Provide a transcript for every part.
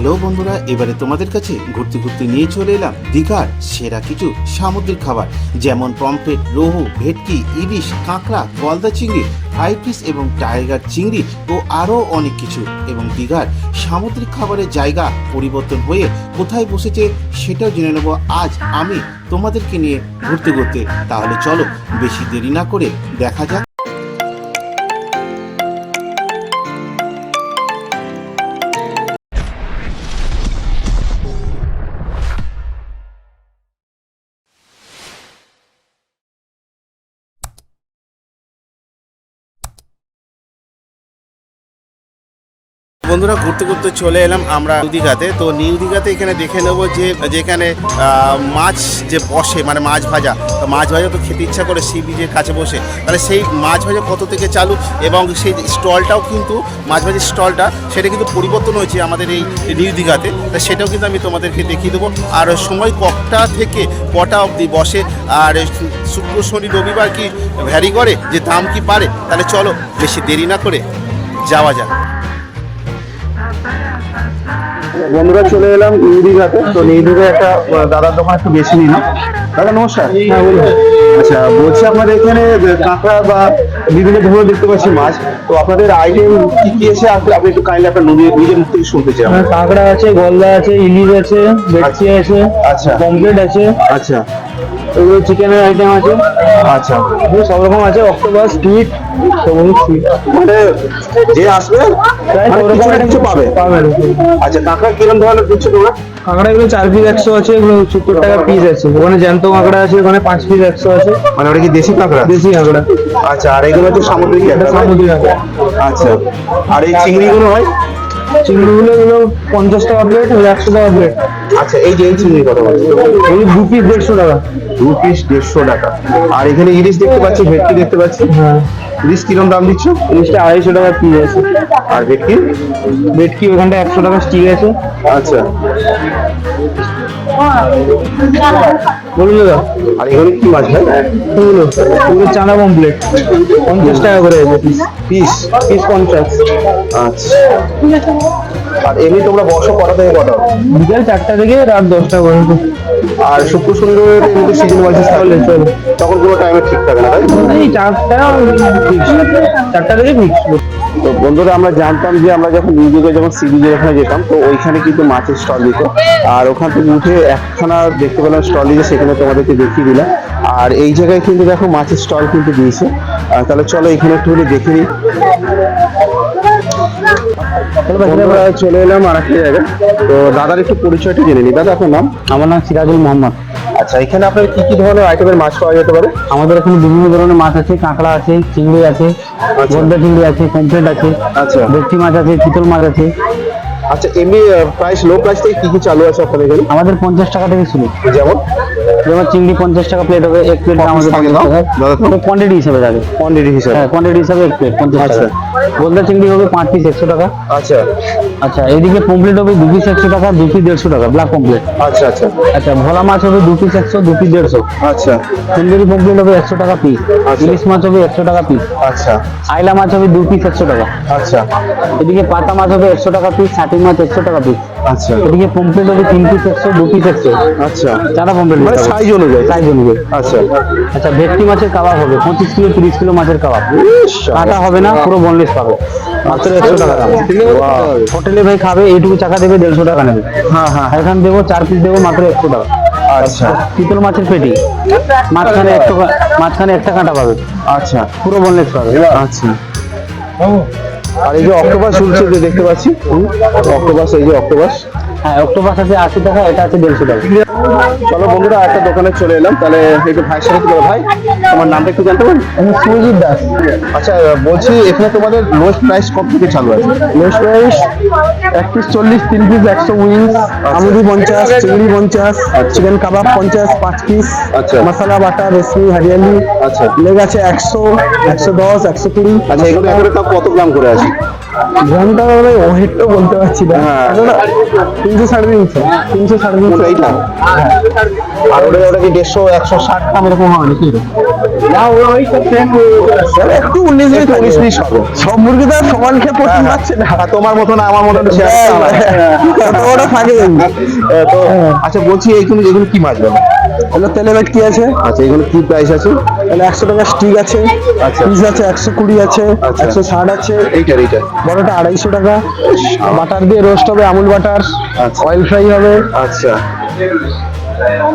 Hello বন্ধুরা, এবারে তোমাদের কাছে ঘুরতে ঘুরতে নিয়ে চলে এলাম দীঘার সেরা কিছু সামুদ্রিক খাবার, যেমন পমফ্রেট, রোহু, ভেটকি, ইলিশ, কাঁকড়া, গলদা চিংড়ি ফ্রাই ফিশ এবং টাইগার চিংড়ি ও আরও অনেক কিছু। এবং দীঘার সামুদ্রিক খাবারের জায়গা পরিবর্তন হয়ে কোথায় বসেছে সেটাও জেনে নেব আজ আমি তোমাদেরকে নিয়ে ঘুরতে ঘুরতে। তাহলে চলো, বেশি দেরি না করে দেখা যাক বন্ধুরা, ঘুরতে ঘুরতে চলে এলাম আমরা নিউ দীঘাতে। তো নিউ দীঘাতে এখানে দেখে নেব যে, যেখানে মাছ যে বসে মানে মাছ ভাজা মাছ ভাজা তো খেতে ইচ্ছা করে সি বিচের কাছে বসে। তাহলে সেই মাছ ভাজা কত থেকে চালু? এবং সেই স্টলটাও কিন্তু, মাছ ভাজির স্টলটা, সেটা কিন্তু পরিবর্তন হয়েছে আমাদের এই নিউ দীঘাতে। তা সেটাও কিন্তু আমি তোমাদেরকে দেখিয়ে দেবো। আর সময় কটা থেকে কটা অবধি বসে? আর শুক্র, শনি, রবিবার কি ভ্যারি করে? যে দাম কি পারে তাহলে চলো, বেশি দেরি না করে যাওয়া যাক। বন্ধুরা চলে এলাম দীঘাতে তো নিউ একটা দাদার দোকান একটু বেশি নিলাম দাদা নমস্কার। হ্যাঁ আচ্ছা বলছি আপনাদের এখানে কাঁকড়া বা বিভিন্ন ধরনের দেখতে পাচ্ছি মাছ। তো আপনাদের আইটেম কি কি আছে? আপনি আপনি একটু কাইন্ডলি আপনার নদী নিজের মুখ থেকে শুনতে চাই কাঁকড়া আছে গলদা আছে ইলিশ আছে ভেটকি আছে আচ্ছা। পমফ্রেট আছে। আচ্ছা। এগুলো চিকেনের আইটেম আছে। আচ্ছা। সব রকম আছে অক্টোপাস স্কুইড সবগুলো squid। মানে যে আসবে মানে কিছু কিছু পাবে। পাবেন আচ্ছা কাঁকড়া কিরম ধরনের দিচ্ছে তোমরা? কাঁকড়া এগুলো চার পিস একশো আছে এগুলো সত্তর টাকা পিস আছে। ওখানে জ্যান্ত কাঁকড়া আছে ওখানে পাঁচ পিস একশো আছে। মানে ওটা কি দেশি কাঁকড়া? দেশি কাঁকড়া। আচ্ছা আর এগুলো হচ্ছে সামুদ্রিক এটা সামুদ্রিক কাঁকড়া। আচ্ছা। আর এই চিংড়িগুলো হয়? চিংড়িগুলো এগুলো পঞ্চাশ টাকা প্লেট একশো টাকা প্লেট আচ্ছা এই যে এই চিংড়ি কত বলছে? এই দু পিস দেড়শো টাকা। দু পিস দেড়শো টাকা। আর এখানে ইলিশ দেখতে পাচ্ছি ভেটকি দেখতে পাচ্ছি। হ্যাঁ। ইলিশ কিরম দাম দিচ্ছ? জিনিসটা আড়াইশো টাকা পিস আছে। আর ভেটকি? ভেটকি ওখানটা একশো টাকা স্টিক আছে। আচ্ছা। বলুন দাদা। আর এগুলো কি মাছ ভাই? এগুলো এগুলো চানা কমপ্লেট পঞ্চাশ টাকা করে আছে। Piece piece? পিস পঞ্চাশ। আচ্ছা। আর এমনি তোমরা বসো কটা থেকে কটা? বিকাল চারটা থেকে রাত দশটা পর্যন্ত। আর শুক্র এমনি সিজন ওয়াইজ চলে চলে তখন কোনো টাইমে ঠিক থাকে না তাই? এই চারটা ফিক্স চারটা থেকে ফিক্স তো বন্ধুরা আমরা জানতাম যে আমরা যখন নিউ যখন সি বিচের ওখানে যেতাম তো ওইখানে কিন্তু মাছের স্টল দিত। আর ওখান থেকে উঠে একখানা দেখতে পেলাম স্টল দিয়েছে সেখানে তোমাদেরকে দেখিয়ে দিলাম। আর এই জায়গায় কিন্তু দেখো মাছের স্টল কিন্তু দিয়েছে। তাহলে চলো এখানে একটু হলে দেখে নিই। বন্ধুরা, চলে এলাম আর একটা জায়গায়। তো দাদার একটু পরিচয়টা জেনে নিই। দাদা আপনার নাম? আমার নাম সিরাজুল মোহাম্মদ। আচ্ছা এখানে আপনার কি কি ধরনের আইটেমের মাছ পাওয়া যেতে পারে? আমাদের এখানে বিভিন্ন ধরনের মাছ আছে কাঁকড়া আছে চিংড়ি আছে গোল্ডা চিংড়ি আছে কমপ্লেট আছে আচ্ছা। ভেটকি মাছ আছে চিতল মাছ আছে। আচ্ছা এমনি প্রাইস লো প্রাইস থেকে কি কি চালু আছে আপনাদের এখানে আমাদের পঞ্চাশ টাকা থেকে শুরু। যেমন? যেমন চিংড়ি পঞ্চাশ টাকা প্লেট হবে এক প্লেট আমাদের থাকে? কোয়ান্টিটি হিসেবে থাকে কোয়ান্টিটি হিসাবে। হ্যাঁ কোয়ান্টিটি হিসাবে এক প্লেট পঞ্চাশ আচ্ছা। টাকা গলদা চিংড়ি হবে পাঁচ পিস একশো টাকা। আচ্ছা। আচ্ছা এদিকে পমপ্লেট হবে দু পিস একশো টাকা দু পিস দেড়শো টাকা ব্ল্যাক পমপ্লেট আচ্ছা আচ্ছা। আচ্ছা ভোলা মাছ হবে দু পিস একশো দু পিস দেড়শো। আচ্ছা। সুন্দরী পমপ্লেট হবে একশো টাকা পিস আচ্ছা। ইলিশ মাছ হবে একশো টাকা পিস আচ্ছা। আইলা মাছ হবে দু পিস একশো টাকা। আচ্ছা। এদিকে পাতা মাছ হবে একশো টাকা পিস ষাটি মাছ একশো টাকা পিস আচ্ছা। এদিকে পমপ্লেট হবে তিন পিস একশো দু পিস একশো আচ্ছা চারা পমপ্লেট মানে সাইজ অনুযায়ী। সাইজ অনুযায়ী। আচ্ছা। আচ্ছা ভেটকি মাছের কাবাব হবে পঁচিশ কিলো তিরিশ কিলো মাছের কাবাব। কাটা হবে না পুরো বনলেস পাবে। মাত্র একশো টাকা দাম। হোটেলে ভাই খাবে এইটুকু টাকা দেবে দেড়শো টাকা নেবে। হ্যাঁ হ্যাঁ। এখান দেবো চার পিস দেবো মাত্র একশো টাকা। আচ্ছা। চিতল মাছের পেটি। মাঝখানে একটা মাঝখানে একটা কাঁটা পাবে। আচ্ছা। পুরো বনলেস পাবে। আচ্ছা। আর এই যে অক্টোপাস ঝুলছে যে দেখতে পাচ্ছি? অক্টোপাস এই যে অক্টোপাস হ্যাঁ অক্টোপাস আছে আশি টাকা এটা আছে দেড়শো টাকা। চলো বন্ধুরা একটা দোকানে চলে এলাম। তাহলে একটু ভাইয়ের সাথে কি ভাই? তোমার নামটা একটু জানতে পারি? আমি সুরজিৎ দাস। আচ্ছা বলছি এখানে তোমাদের লোয়েস্ট প্রাইস কত থেকে চালু আছে? লোয়েস্ট প্রাইস এক পিস চল্লিশ তিন পিস একশো আমুদি পঞ্চাশ চিংড়ি পঞ্চাশ চিকেন কাবাব পঞ্চাশ পাঁচ পিস আচ্ছা। মশলা বাটা রেশমি হরিয়ালি আচ্ছা। লেগ আছে একশো একশো দশ একশো কুড়ি। আচ্ছা এগুলো কত গ্রাম করে আছে? ঘণ্টা ভাই ওয়েটটা বলতে পারছি না। হ্যাঁ। তিনশো সাড়ে তিনশো। তিনশো সাড়ে তিনশো। এইটা? আর ওটা ওটা কি দেড়শো একশো ষাট দাম এরকম হবে নাকি? একটু উনিশ মিনিট উনিশ মিনিট হবে। সব মুরগি তো সমান খেয়ে প্রোটিন পাচ্ছে না। তোমার তোমার মতন আমার হবে। ওটা থাকে তো আচ্ছা বলছি এইগুলো এগুলো কি মাছ বলো এগুলো তেলে কি আছে আচ্ছা এগুলো কি প্রাইস আছে তাহলে একশো টাকা স্টিক আছে আচ্ছা। পিস আছে একশো কুড়ি আছে আচ্ছা। একশো ষাট আছে এইটার এইটা বড়টা আড়াইশো টাকা বাটার দিয়ে রোস্ট হবে আমুল বাটার আচ্ছা। অয়েল ফ্রাই হবে আচ্ছা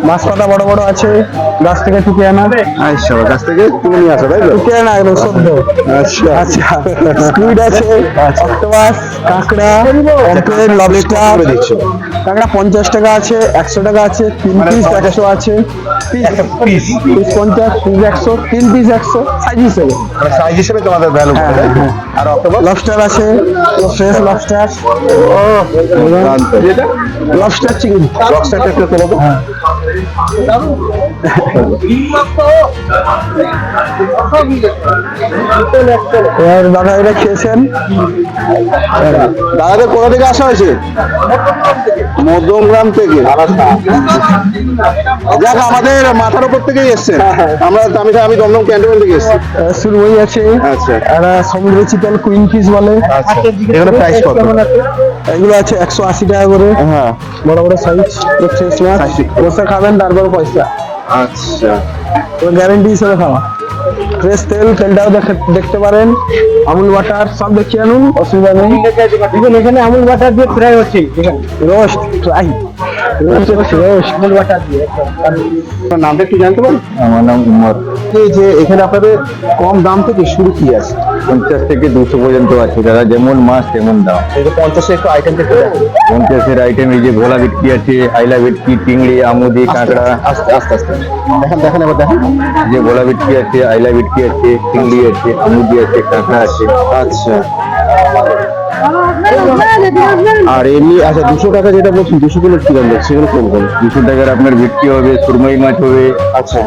মাছ পাতা বড় বড় আছে গাছ থেকে টুকে আনা? আচ্ছা গাছ থেকে নিয়ে আসো তাই তো? টুকে আনা একদম সদ্য। আচ্ছা। আচ্ছা স্কুইড আছে অক্টোপাস কাঁকড়া পমফ্রেট লবলেটা কাঁকড়া পঞ্চাশ টাকা আছে একশো টাকা আছে তিন মানে পিস একশো আছে। পিস পিস পঞ্চাশ পিস একশো তিন পিস একশো সাইজ হিসেবে। মানে সাইজ হিসেবে তোমাদের ভ্যালু হ্যাঁ? হ্যাঁ। আর লবস্টার আছে ফ্রেশ লবস্টার লবস্টার চিকেন লবস্টারটা একটু তোলো তো এবার দাদা এটা খেয়েছেন? দাদাদের কোথা থেকে আসা হয়েছে? মধ্যমগ্রাম থেকে। আমাদের মাথার উপর থেকেই আমরা আমি আমি দমদম ক্যান্টনমেন্ট থেকে এসছি। সুরমই আছে। আচ্ছা। একটা সমুদ্র কুইন ফিশ বলে। আচ্ছা। এগুলো প্রাইস কত? এগুলো আছে একশো আশি টাকা করে। হ্যাঁ। বড় বড় সাইজ ফ্রেশ মাছ বসে খাবেন তারপর পয়সা। আচ্ছা। গ্যারেন্টি হিসেবে খাওয়া। ফ্রেশ তেল তেলটাও দেখে- দেখতে পারেন। আমুল বাটার সব দেখিয়ে আনুন অসুবিধা নেই। এখানে আমুল বাটার দিয়ে ফ্রাই হচ্ছে। Roast fry roast roast Amul butter দিয়ে আপনার নামটা একটু জানতে পারি আমার নাম উমর। এই যে এখানে আপনাদের কম দাম থেকে শুরু কি আছে? পঞ্চাশ থেকে দুশো পর্যন্ত আছে দাদা যেমন মাছ তেমন দাম। এই একটু আইটেম থেকে পঞ্চাশের আইটেম এই যে ভোলা ভেটকি আছে আইলা ভেটকি চিংড়ি আমুদি কাঁকড়া। আস্তে আস্তে আস্তে। দেখেন দেখেন এবার দেখেন। যে ভোলা ভেটকি আছে আইলা ভেটকি আছে চিংড়ি আছে আমুদি আছে কাঁকড়া আছে। আচ্ছা। আর এমনি আচ্ছা দুশো টাকা যেটা বলছেন দুশো কিলো কি দাম যাচ্ছে? সেগুলো কোন কোন? দুশো টাকার আপনার ভেটকি হবে সুরমই মাছ হবে আচ্ছা।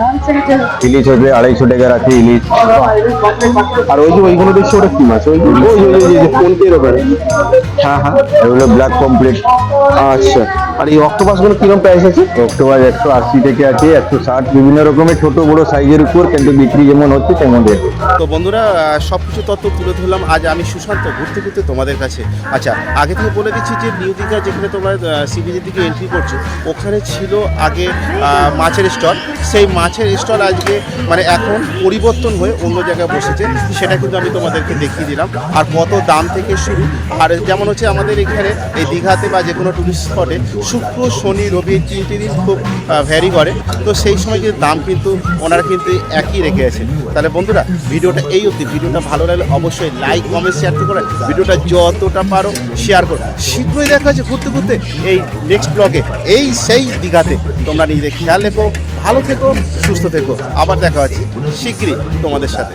ইলিশ হবে আড়াইশো টাকার আছে ইলিশ। আর ওই যে ওইগুলো দেখছি ওটা কি মাছ? ওই ওই ওই ওই যে ফোনপের হ্যাঁ হ্যাঁ। এগুলো ব্ল্যাক কমপ্লিট। আচ্ছা। আর এই অক্টোপাসগুলো কীরকম প্রাইস আছে? অক্টোবর একশো আশি থেকে আছে একশো ষাট বিভিন্ন রকমের ছোট বড় সাইজের উপর কিন্তু বিক্রি যেমন হচ্ছে তেমন রেট। তো বন্ধুরা সব কিছু তথ্য তুলে ধরলাম। আজ আমি সুশান্ত ঘুরতে ঘুরতে তোমাদের কাছে। আচ্ছা আগে থেকে বলে দিচ্ছি যে নিউ দীঘা যেখানে তোমরা সিবিজির দিকে এন্ট্রি করছ, ওখানে ছিল আগে মাছের স্টল সেই মাছের স্টল আজকে মানে এখন পরিবর্তন হয়ে অন্য জায়গায় বসেছে। সেটা কিন্তু আমি তোমাদেরকে দেখিয়ে দিলাম। আর কত দাম থেকে শুরু, আর যেমন হচ্ছে আমাদের এখানে এই দীঘাতে বা যে কোনো টুরিস্ট স্পটে শুক্র, শনি, রবি তিনটে দিন খুব ভ্যারি করে। তো সেই সময় কিন্তু দাম কিন্তু ওনারা কিন্তু একই রেখে আছে তাহলে বন্ধুরা, ভিডিওটা এই অবধি। ভিডিওটা ভালো লাগলে অবশ্যই লাইক কমেন্ট শেয়ার করে। ভিডিওটা যতটা পারো শেয়ার করো। শীঘ্রই দেখা হচ্ছে ঘুরতে ঘুরতে এই নেক্সট ব্লগে এই সেই দীঘাতে। তোমরা নিজেদের খেয়াল রেখো, ভালো থেকো, সুস্থ থেকো। আবার দেখা হচ্ছে শীঘ্রই তোমাদের সাথে।